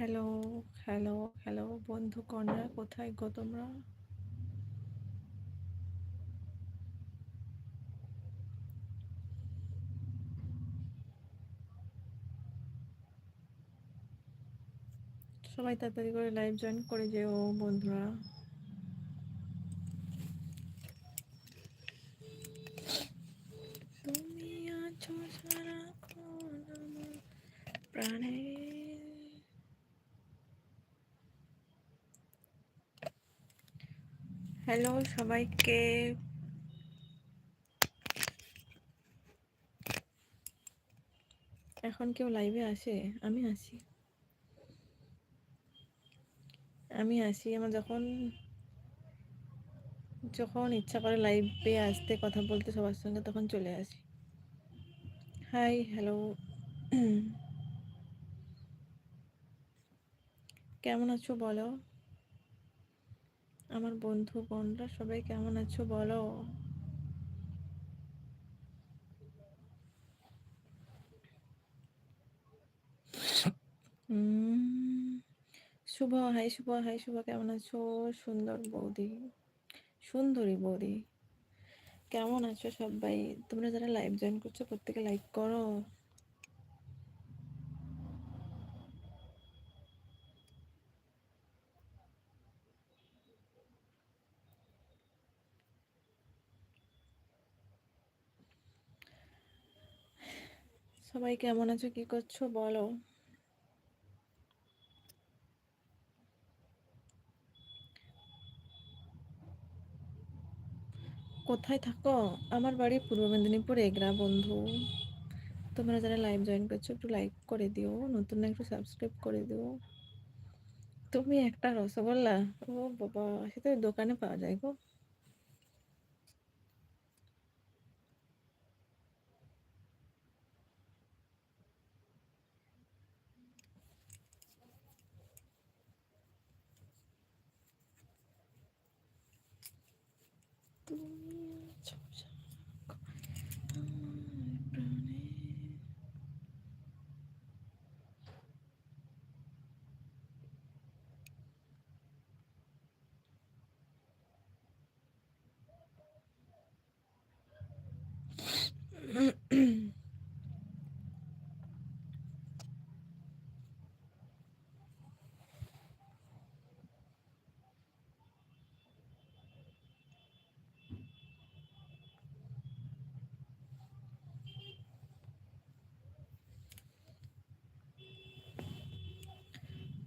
Hello hello hello, বন্ধু কন্যা, কোথায় গো তোমরা? সবাই তাড়াতাড়ি করে লাইভ জয়েন করে যেও, বন্ধুরা। তুমি আছো আমার প্রাণে। হ্যালো, সবাইকে। এখন কেউ লাইভে আসে? আমি আসি। আমি আসি। আমার যখন যখন ইচ্ছা করে লাইভে আসতে, কথা বলতে সবার সঙ্গে, তখন চলে আসি। হাই হ্যালো কেমন আছো বলো? আমার বন্ধু, বোনরা, সবাই কেমন আছো বলো? শুভ, হাই শুভ হাই শুভ, কেমন আছো? সুন্দর বৌদি, সুন্দরী বৌদি, কেমন আছো সবাই? তোমরা যারা লাইভ জয়েন করছ, প্রত্যেকে লাইক করো। সবাই কেমন আছো? কি করছ? বলো। কোথায় থাকো? আমার বাড়ি পূর্ব মেদিনীপুর এগরা বন্ধু। তোমরা যারা লাইভ জয়েন করছ, একটু লাইক করে দিও। নতুন একটু সাবস্ক্রাইব করে দিও। তুমি একটা রসগোল্লা? ও বাবা, সেটা দোকানে পাওয়া যায় গো।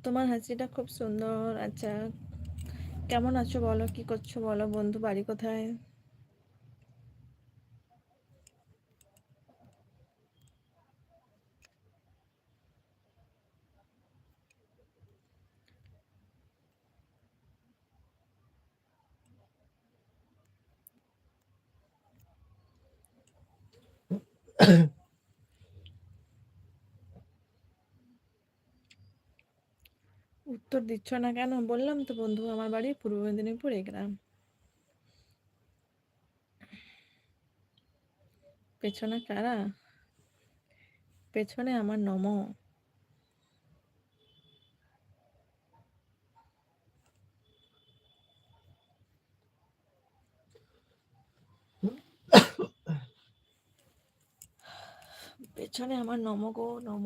তোমার হাসিটা খুব সুন্দর। আচ্ছা কেমন আছো বলো? কি করছ বলো? বন্ধু বাড়ি কোথায়? উত্তর দিচ্ছ না কেন? বললাম তো বন্ধু, আমার বাড়ি পূর্ব মেদিনীপুর গ্রাম। পেছনে কারা? পেছনে আমার নম। পেছনে আমার নম গো, নম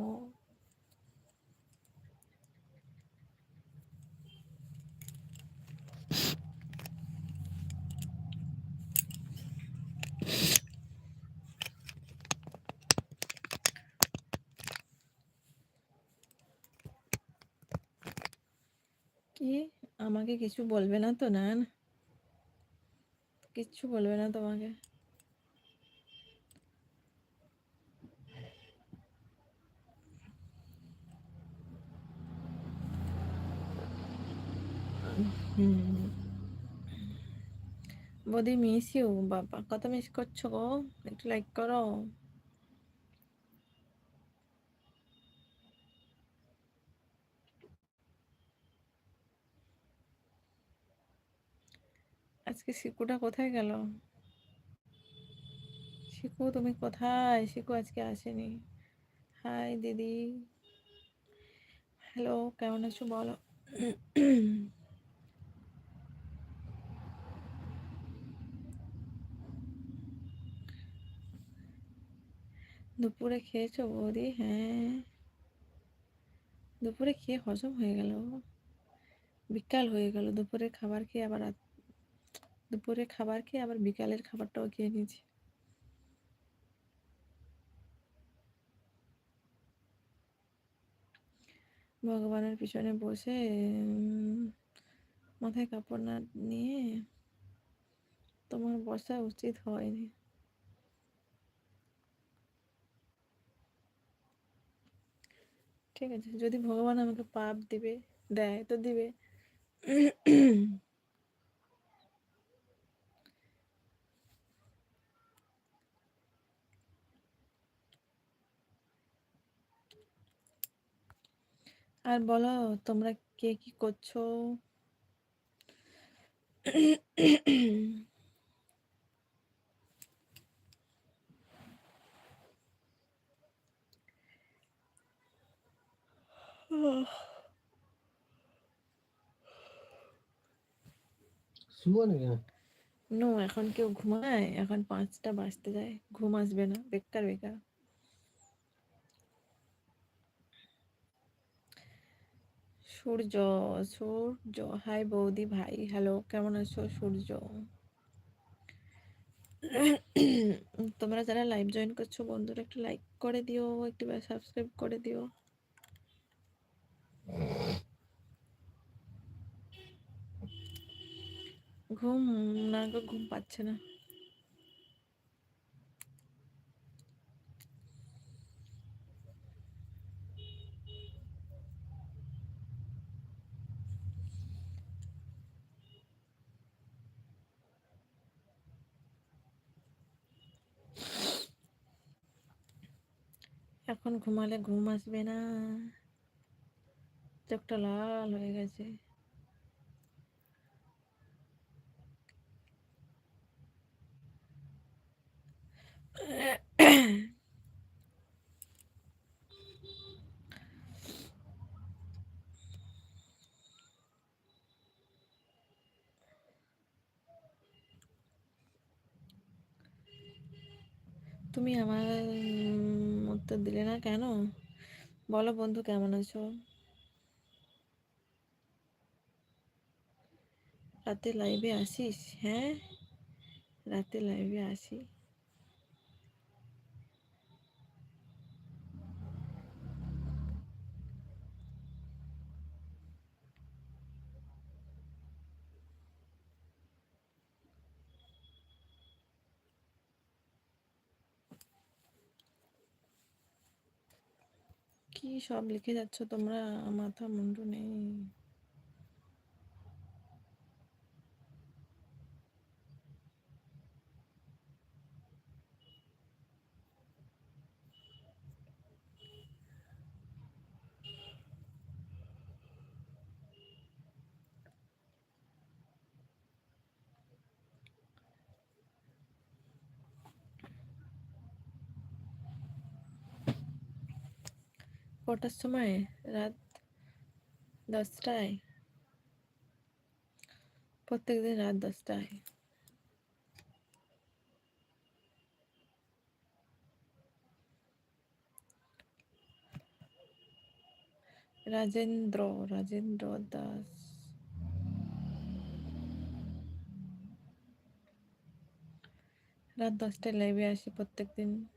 কি আমাকে কিছু বলবে না তো না কিচ্ছু বলবে না তোমাকে। বদি মিস ইউ বাবা। কত মিস করছ গো? একটু লাইক করো। আজকে শিকুটা কোথায় গেল? শিকু, তুমি কোথায়? শিকু আজকে আসেনি। হাই, দিদি। হ্যালো, কেমন আছো বলো? দুপুরে খেয়েছো বৌদি? হ্যাঁ। দুপুরে খেয়ে হজম হয়ে গেল। বিকাল হয়ে গেল। দুপুরে খাবার খেয়ে আবার রাত দুপুরে খাবার খেয়ে আবার বিকালের খাবারটাও খেয়ে নিয়েছি। ভগবানের পিছনে বসে মাথায় কাপড় না নিয়ে তোমার বসা উচিত হয়নি। ঠিক আছে, যদি ভগবান আমাকে পাপ দিবে, দেয়, তো দিবে। আর বলো তোমরা কে কি করছ? নো? এখন কেউ ঘুমায়? এখন পাঁচটা বাজতে যায়। ঘুম আসবে না। বেকার বেকার। সূর্য সূর্য। হাই বৌদি ভাই হ্যালো কেমন আছো সূর্য? তোমরা যারা লাইভ জয়েন করছ, বন্ধুরা একটু লাইক করে দিও, একটু সাবস্ক্রাইব করে দিও। ঘুম, না ঘুম পাচ্ছে না। এখন ঘুমালে ঘুম আসবে না। চোখটা লাল হয়ে গেছে। তুমি আমার কেন? বলো বন্ধু কেমন আছো? রাতে লাইভে আসিস? হ্যাঁ? রাতে লাইভে আসি। কি সব লিখে যাচ্ছ তোমরা? মাথা মুন্ডু নেই। কটার সময়? রাত দশটায়? প্রত্যেকদিন রাত দশটায়। রাজেন্দ্র রাজেন্দ্র দাস। রাত দশটায় লাইভে আসি প্রত্যেকদিন।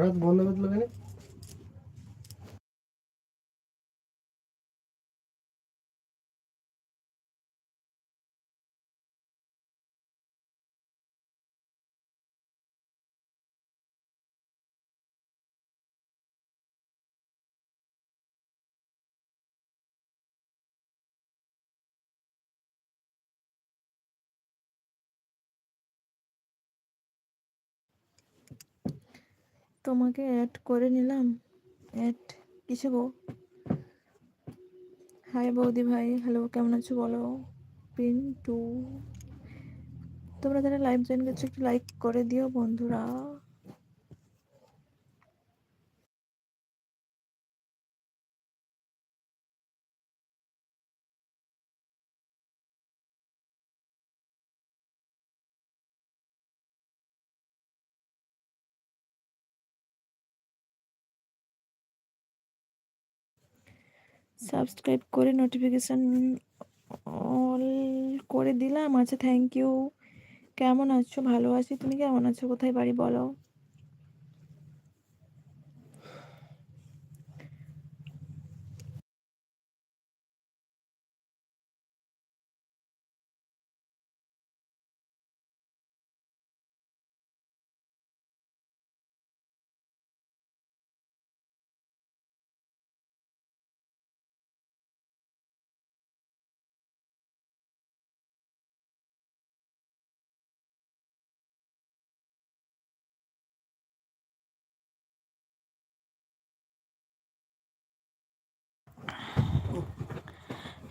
হঠাৎ বন্ধ করতে কেন তোমাকে অ্যাড করে নিলাম। অ্যাড কিসে গো হাই বৌদি ভাই হ্যালো কেমন আছো বলো? পিন টু তোমরা যারা লাইভ জয়েন করছ, একটু লাইক করে দিও বন্ধুরা। সাবস্ক্রাইব করে নোটিফিকেশান অল করে দিলাম। আচ্ছা থ্যাংক ইউ কেমন আছো? ভালো আছি। তুমি কেমন আছো? কোথায় বাড়ি বলো?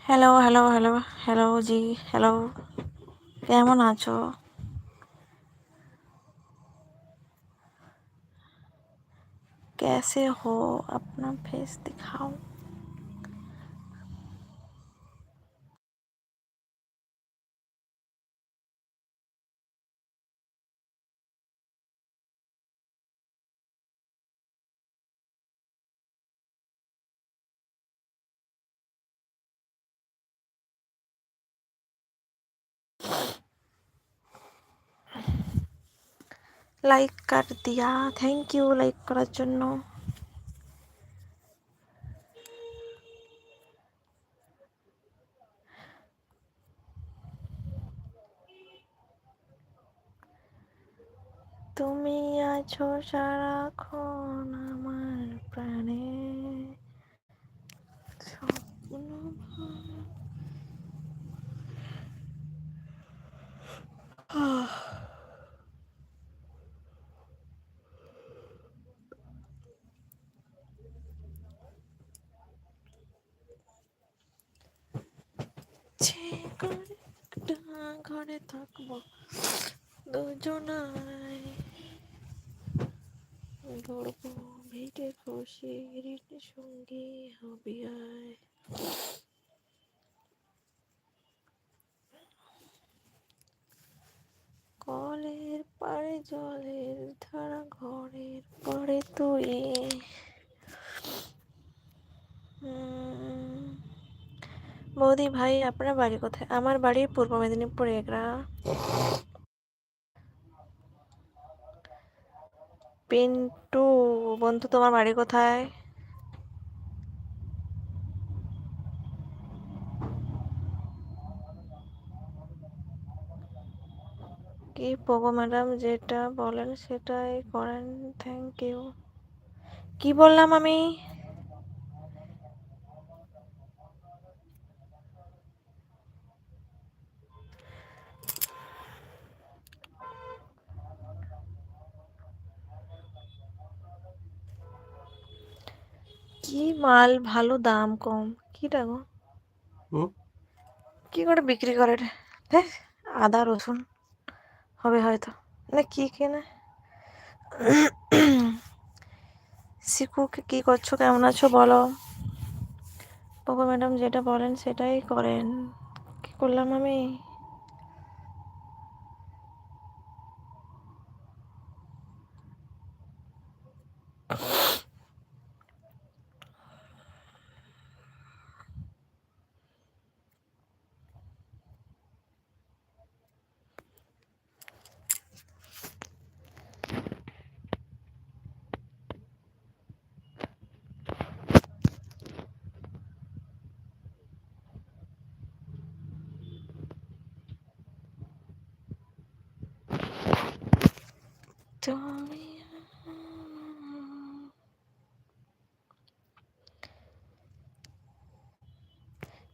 হ্যালো হ্যালো হ্যালো হ্যালো জি হ্যালো কেমন আছো कैसे हो अपना फेस दिखाओ লাইক কর দিয়া থ্যাংক ইউ লাইক করার জন্য তুমি আছো সারাক্ষণ আমার প্রাণে স্বপ্ন ঘরে থাকব। দুজনাই ধরবো ভিটে খুশি সঙ্গী হবি কলের পাড়ে জলের ধারা, ঘরের পরে তুই। বৌদি, ভাই, আপনার বাড়ি কোথায়? আমার বাড়ি পূর্ব মেদিনীপুর এগরা। পিন্টু, বন্ধু, তোমার বাড়ি কোথায়? কি পোগো ম্যাডাম যেটা বলেন সেটাই করেন থ্যাংক ইউ কি বললাম আমি? কি মাল ভালো দাম কম? কিটা গো? কি করে বিক্রি করে রে? ধ্যাস, আদা রসুন হবে হয়তো। না কি কেনে? শিখু কি করছ? কেমন আছো বলো? বাবা ম্যাডাম যেটা বলেন সেটাই করেন। কি করলাম আমি?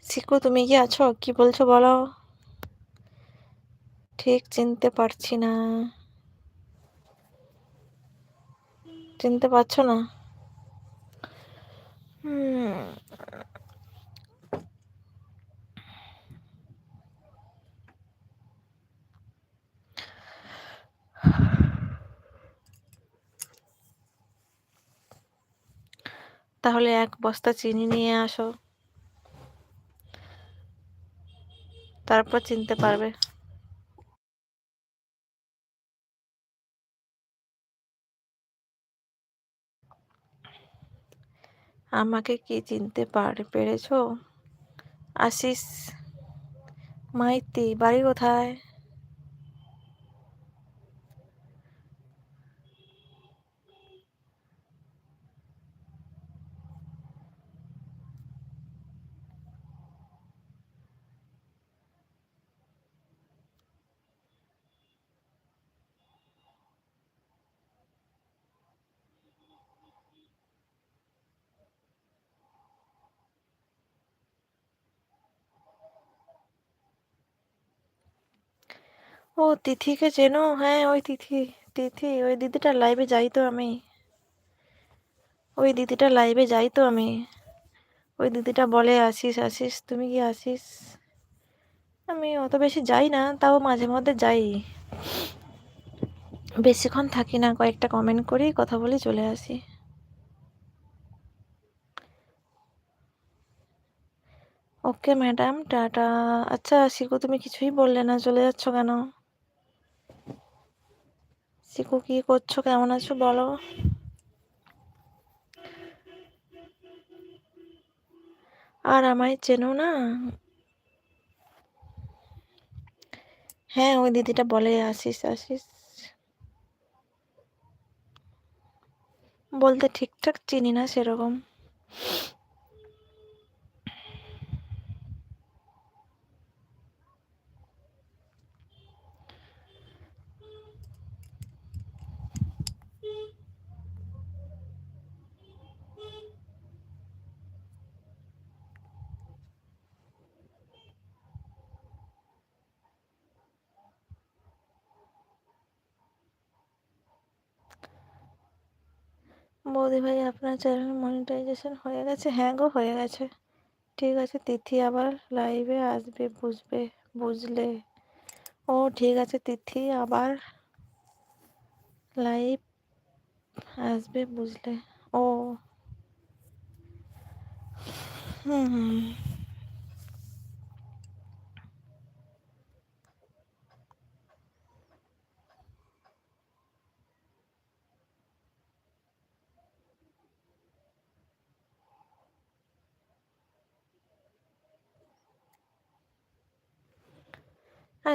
সিকু তুমি কি আছো? কি বলছো বলো? ঠিক চিনতে পারছি না। চিনতে পারছ না হুম তাহলে এক বস্তা চিনি নিয়ে আসো। তারপর চিনতে পারবে। আমাকে কি চিনতে পার, পেরেছ? আশিস, মাইতি, বাড়ি কোথায়? ও তিথিকে চেনো? হ্যাঁ ওই তিথি তিথি, ওই দিদিটার লাইভে যাই তো আমি। ওই দিদিটার লাইভে যাই তো আমি। ওই দিদিটা বলে আসিস আসিস তুমি কি আসিস আমি অত বেশি যাই না, তাও মাঝে মধ্যে যাই। বেশিক্ষণ থাকি না, কয়েকটা কমেন্ট করি, কথা বলি, চলে আসি। Okay madam, tata. আচ্ছা শিকু, তুমি কিছুই বললে না, চলে যাচ্ছ কেন? শিকু কি করছ? কেমন আছো বলো? আর আমায় চেনো না? হ্যাঁ ওই দিদিটা বলে আসিস আসিস বলতে ঠিকঠাক চিনি না সেরকম। বৌদি ভাই, আপনার চ্যানেল মনিটাইজেশন হয়ে গেছে? হ্যাঁ গো, হয়ে গেছে। ঠিক আছে, তিথি আবার লাইভে আসবে, বুঝবে, বুঝলে। ও, ঠিক আছে, তিথি আবার লাইভ আসবে, বুঝলে। ও। হুম।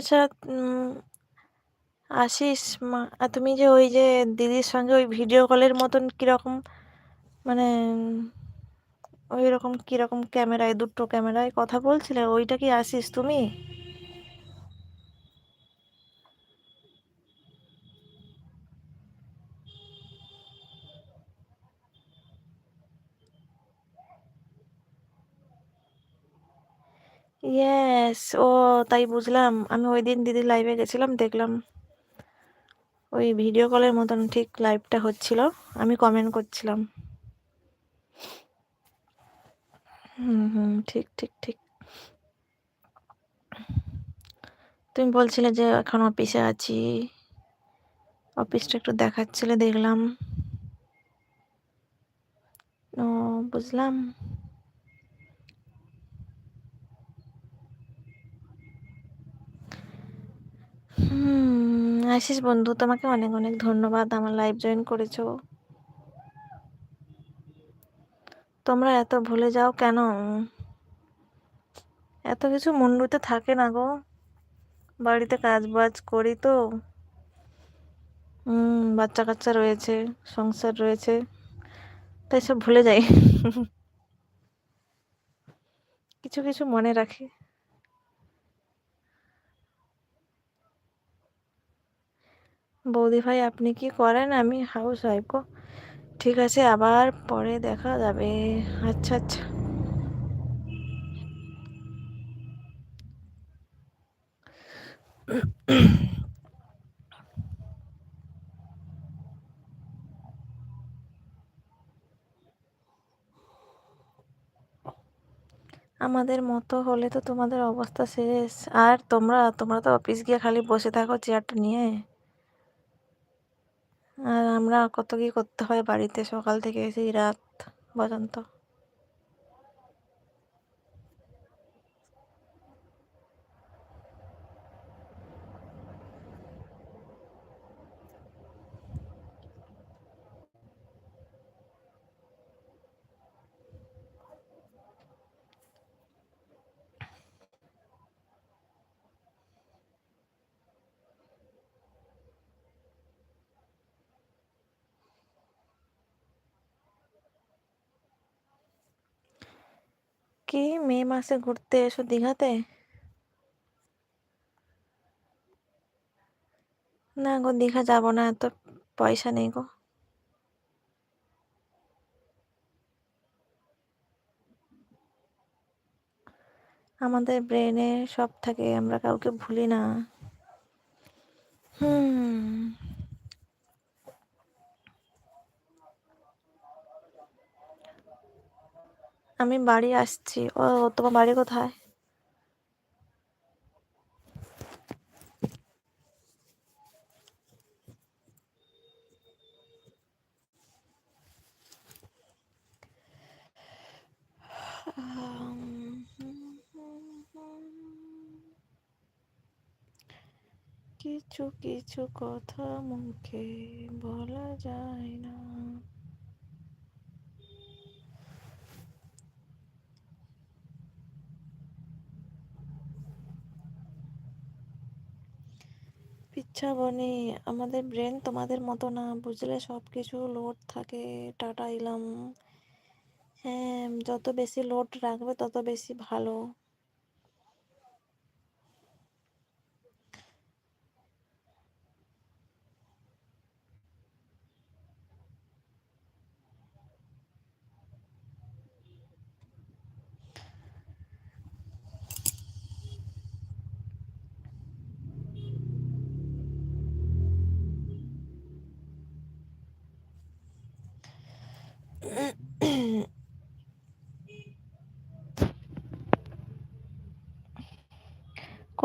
আচ্ছা আশিস, মা তুমি যে ওই যে দিদির সঙ্গে ওই ভিডিও কলের মতন কীরকম মানে ওই রকম কীরকম ক্যামেরায় দুটো ক্যামেরায় কথা বলছিলে, ওইটা কি আশিস তুমি? ইয়েস ও, তাই বুঝলাম। আমি ওই দিন দিদির লাইভে গেছিলাম, দেখলাম ওই ভিডিও কলের মতন ঠিক লাইভটা হচ্ছিল। আমি কমেন্ট করছিলাম। হুম হুম, ঠিক ঠিক ঠিক। তুমি বলছিলে যে এখন অফিসে আছি। অফিসটা একটু দেখাচ্ছিলে, দেখলাম। ও, বুঝলাম। আশিস বন্ধু, তোমাকে অনেক অনেক ধন্যবাদ। আমার লাইভ জয়েন করেছ। তোমরা এত ভুলে যাও কেন? এত কিছু মুন্ডুতে থাকে না গো। বাড়িতে কাজ বাজ করি তো। বাচ্চা কাচ্চা রয়েছে, সংসার রয়েছে, তাই সব ভুলে যাই। কিছু কিছু মনে রাখি। বৌদি ভাই আপনি কি করেন? আমি হাউস ওয়াইফ গো। ঠিক আছে, আবার পরে দেখা যাবে। আচ্ছা আচ্ছা। আমাদের মতো হলে তো তোমাদের অবস্থা শেষ। আর তোমরা তোমরা তো অফিস গিয়ে খালি বসে থাকো চেয়ারটা নিয়ে। আর আমরা কত কি করতে হয় বাড়িতে সকাল থেকে সেই রাত পর্যন্ত। কি মে মাসে ঘুরতে এসো দীঘাতে? না গো, দীঘা যাব না, এত পয়সা নেই গো। আমাদের ব্রেনে সব থাকে, আমরা কাউকে ভুলি না। হুম। আমি বাড়ি আসছি। ও তোমার বাড়ি কোথায়? কিছু কিছু কথা মুখে বলা যায় না। পিচ্ছা বনি, আমাদের ব্রেন তোমাদের মতো না, বুঝলে সব কিছু লোড থাকে, টাটা ইলাম হ্যাঁ যত বেশি লোড রাখবে তত বেশি ভালো।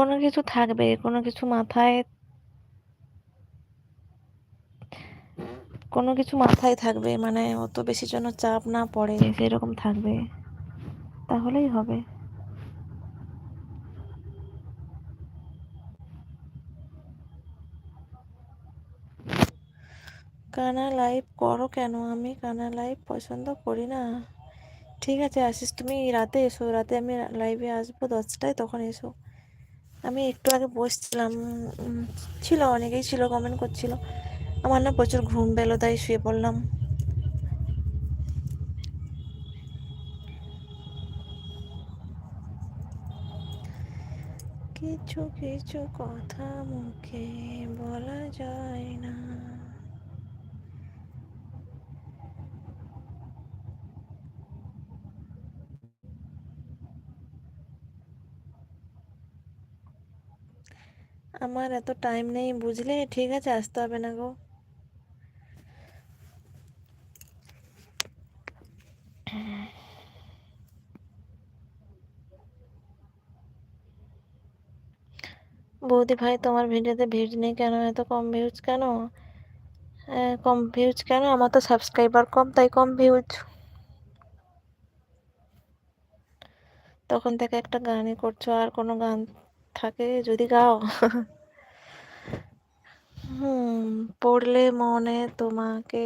কোনো কিছু থাকবে কোনো কিছু মাথায় কোনো কিছু মাথায় থাকবে মানে অত বেশি যেন চাপ না পড়ে। সেরকম থাকবে। তাহলেই হবে। কানা লাইভ করো কেন? আমি কানা লাইভ পছন্দ করি না। ঠিক আছে আসিস তুমি রাতে এসো। রাতে আমি লাইভে আসব দশটায় তখন এসো। আমি একটু আগে বসছিলাম ছিল, অনেকেই ছিল কমেন্ট করছিল। আমার না প্রচুর ঘুম পেল, তাই শুয়ে পড়লাম। কিছু কিছু কথা মুখে বলা যায় না। আমার এত টাইম নেই বুঝলে? ঠিক আছে আসতে হবে না গো। বৌদি ভাই তোমার ভিডিওতে ভিউজ নেই কেন? এত কম ভিউজ কেন? আহ, কম ভিউজ কেন? আমার তো সাবস্ক্রাইবার কম তাই কম ভিউজ তখন থেকে একটা গানই করছ আর কোনো গান থাকে? যদি গাও। হুম পড়লে মনে তোমাকে